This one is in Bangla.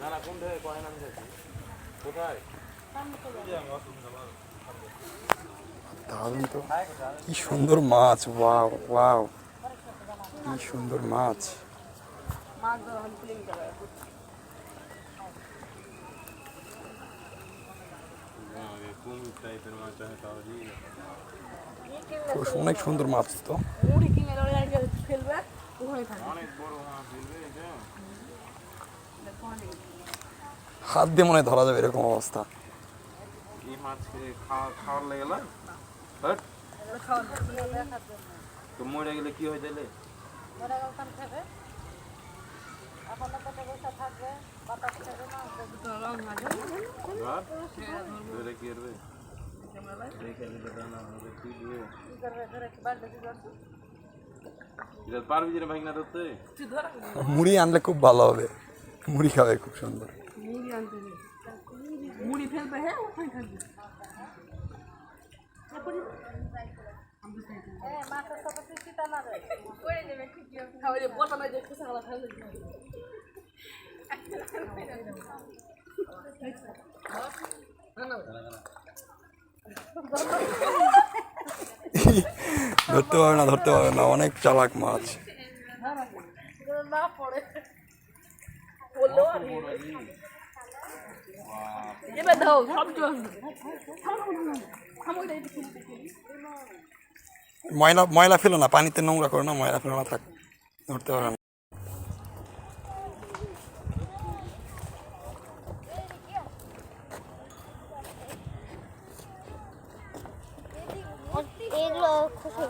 না না কোন কোথায়? দারুণ তো। কি সুন্দর মাছ, ওয়াও ওয়াও। কি সুন্দর মাছ। অনেক সুন্দর মাছ তো। হাত দিয়ে মনে ধরা যাবে এরকম অবস্থা। এই মাছ খেয়ে খাওয়া খাওয়ার লেগে না হট? তো মরে গেলে কি হয়ে যাবে? মুড়ি আনলে খুব ভালো হবে। মুড়ি খাবে খুব সুন্দর। মুড়ি আনতে মুড়ি ফেলবে হ্যাঁ ওখানে থাকবে ধরতে পারবে না ধরতে পারবে না অনেক চালাক মাছ না পড়ে দাও সব ময়লা ময়লা ফেলো না পানিতে নোংরা করো না ময়লা ফেলো না থাক ধরতে পারবে না। এগুলো খুশি